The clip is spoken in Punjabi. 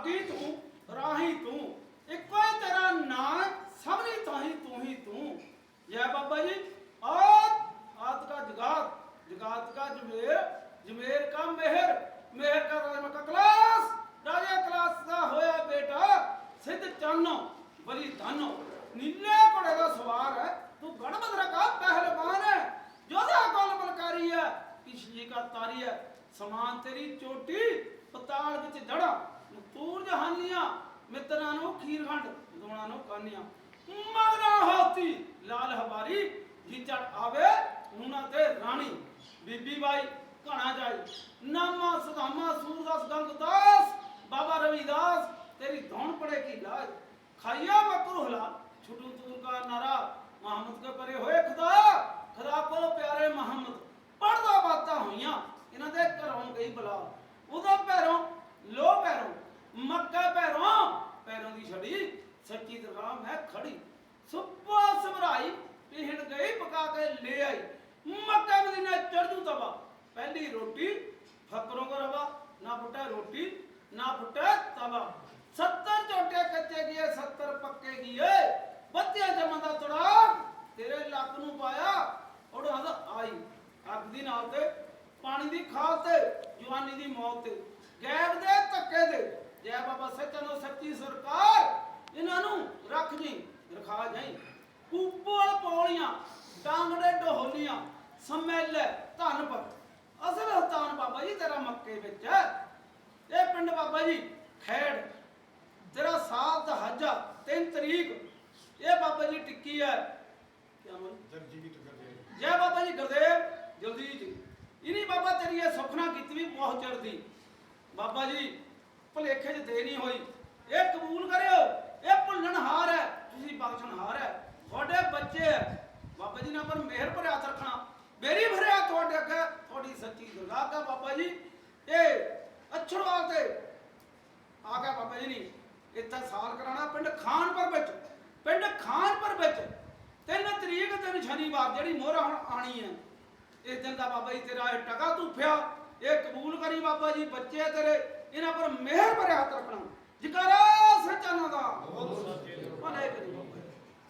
ਆਦੀ ਤੂੰ, ਰਾਹੀ ਤੂੰ, ਇੱਕੋ ਹੀ ਤੇਰਾ ਨਾਂ ਸਭਨੀ ਤਾਹੀ ਤੂੰ ਹੀ ਤੂੰ। ਜੈ ਬਾਬਾ ਜੀ ਆਦ ਆਦ ਕਾ ਜਗਾਤ ਜਗਾਤ ਕਾ ਜਮੇਰ ਜਮੇਰ ਕਾ ਮਿਹਰ ਮਿਹਰ ਕਾ ਰਾਜ ਮਕਾ ਕਲਾਸ। ਰਾਜਾ ਕਲਾਸ ਦਾ ਹੋਇਆ ਬੇਟਾ, ਸਿੱਧ ਚਾਨੋ, ਬਲੀ ਧਾਨੋ। ਨੀਲੇ ਘੋੜੇ ਦਾ ਸਵਾਰ ਹੈ, ਤੂੰ ਗਣਮਦਰਾ ਕਾ ਪਹਿਲਵਾਨ ਹੈ। ਜੋਧਾ ਕੋਲ ਬਲਕਾਰੀ ਹੈ ਕਿਸ਼ਜੀ ਕਾ ਤਾਰੀ ਹੈ। ਸਮਾਨ ਤੇਰੀ ਚੋਟੀ, ਪਤਾਲ ਵਿੱਚ ਜੜਾ। ਤੂਰ ਜਹਾਨੀਆਂ ਮਿੱਤਰਾਂ ਨੂੰ ਖੀਰਖੰਡ ਦੋਣਾ ਨੂੰ ਕਾਨੀਆਂ। ਮਗਰਾ ਹਾਤੀ ਲਾਲ ਹਵਾਰੀ ਜੀ ਚੜ ਆਵੇ ਉਹਨਾਂ ਤੇ ਰਾਣੀ। ਬੀਬੀ ਬਾਈ, ਘਣਾ ਜਾਈ। ਨਾਮਾ ਸਦਾਮਾ ਸੂਰਦਾਸ ਗੰਗ ਦਾਸ। ਬਾਬਾ ਰਵਿਦਾਸ ਤੇਰੀ ਧੌਣ ਪੜੇ ਕੀ ਲਾਜ? ਖਾਇਆ ਵਕਰ ਹਲਾ ਛੁਟੂ ਤੂਰ ਕਾ ਨਾਰਾ, ਮੁਹੰਮਦ ਕੇ ਪਰੇ ਹੋਏ ਖੁਦਾ। ਖੁਦਾ ਕੋ ਪਿਆਰੇ ਮੁਹੰਮਦ। ਪੜਦਾ ਬਾਤਾਂ ਹੋਈਆਂ, ਇਹਨਾਂ ਦੇ ਘਰੋਂ ਗਈ ਬਲਾ ਉਹਦਾ ਸੱਚੀ ਦਰਗਾਹ ਮੈਂ ਖੜੀ। ਸੁੱਪਾ ਸਮਰਾਈ, ਪਹਿਣ ਗਈ, ਪਕਾ ਕੇ ਲੈ ਆਈ। ਮੱਕਾ ਮਦੀਨਾ ਚੜ ਜੂ ਪਹਿਲੀ ਰੋਟੀ ਫਕਰੋਂ ਕੋ ਰਵਾ, ਨਾ ਫੁੱਟਾ ਰੋਟੀ, ਨਾ ਫੁੱਟਾ ਤਵਾ। 70 ਝੋਟੇ ਕੱਚੇ ਗਏ 70 ਪੱਕੇ ਗਏ ਬੱਤਿਆ ਜਮਾਂ ਦਾ ਤੜਾਕ ਤੇਰੇ ਲੱਕ ਨੂੰ ਪਾਇਆ ਉਹਦਾ ਹੱਥ ਆਈ। ਅੱਗ ਦੀ ਨਾਲ ਤੇ, ਪਾਣੀ ਦੀ ਖਾਲ ਤੇ, ਜਵਾਨੀ ਦੀ ਮੌਤ ਤੇ। ਗੈਬ ਦੇ ਧੱਕੇ ਦੇ। ਜੈ ਬਾਬਾ ਸੱਚਨੋ ਸੱਚੀ ਸਰਕਾਰ ਇਹਨਾਂ ਨੂੰ ਰੱਖ ਜੀ ਰਖਾ ਜਾਈ ਕੂਪਲ ਡਾਂਗੜੇ ਢੋਲੀਆਂ ਸਮੈਲੇ ਧਨ ਪਰ ਅਸਲ ਹਸਤਾਨ ਬਾਬਾ ਜੀ ਤੇਰਾ ਮੱਕੇ ਵਿੱਚ ਇਹ ਪਿੰਡ ਬਾਬਾ ਜੀ ਖੈੜ ਤੇਰਾ ਸਾਲ ਦਾ ਹੱਜਾ 3 ਤਰੀਕ। ਇਹ ਬਾਬਾ ਜੀ ਟਿੱਕੀ ਹੈ। ਕਿਆ ਮਨ ਟੱਕਰ ਦੇ। ਜੈ ਬਾਬਾ ਜੀ ਗੁਰਦੇਵ ਜਲਦੀ ਜੀ। ਇਨੀ ਬਾਬਾ ਤੇਰੀ ਇਹ ਸੁਖਨਾ ਕੀਤੀ ਵੀ ਬਹੁਤ ਚੜਦੀ ਬਾਬਾ ਜੀ ਭਲੇਖੇ 'ਚ ਦੇ ਨਹੀਂ ਹੋਈ ਇਹ ਕਬੂਲ ਕਰਿਓ ਇਹ ਭੁੱਲਣ ਹਾਰ ਹੈ ਤੁਸੀਂ ਬਖਸ਼ਣ ਹਾਰ ਹੈ ਤੁਹਾਡੇ ਬੱਚੇ ਹੈ ਬਾਬਾ ਪਰ ਮਿਹਰ ਭਰਿਆ ਰੱਖਣਾ ਮੇਰੀ ਭਰਿਆ ਤੁਹਾਡੇ ਅੱਗੇ, ਤੁਹਾਡੀ ਸੱਚੀ ਦੁਰਗਾ ਦਾ ਬਾਬਾ ਜੀ। ਇਹ ਅਛੜਵਾਲ ਤੇ ਆ ਗਿਆ ਬਾਬਾ ਜੀ ਨੇ ਇੱਥੇ ਸਾਲ ਕਰਾਣਾ ਪਿੰਡ ਖਾਨਪੁਰ ਵਿੱਚ, ਪਿੰਡ ਖਾਨਪੁਰ ਵਿੱਚ। ਤਿੰਨ ਤਰੀਕ ਦਿਨ ਸ਼ਨੀਵਾਰ ਜਿਹੜੀ ਮੋਹਰਾ ਹੁਣ ਆਣੀ ਹੈ, ਇਸ ਦਿਨ ਦਾ ਬਾਬਾ ਜੀ ਤੇਰਾ ਇਹ ਟਕਾ ਧੂਫਿਆ, ਇਹ ਕਬੂਲ ਕਰੀ ਬਾਬਾ ਜੀ, ਬੱਚੇ ਤੇਰੇ, ਇਹਨਾਂ ਪਰ ਮਿਹਰ ਭਰਿਆ ਹੱਥ ਰੱਖਣਾ ਜਕਾਰਾ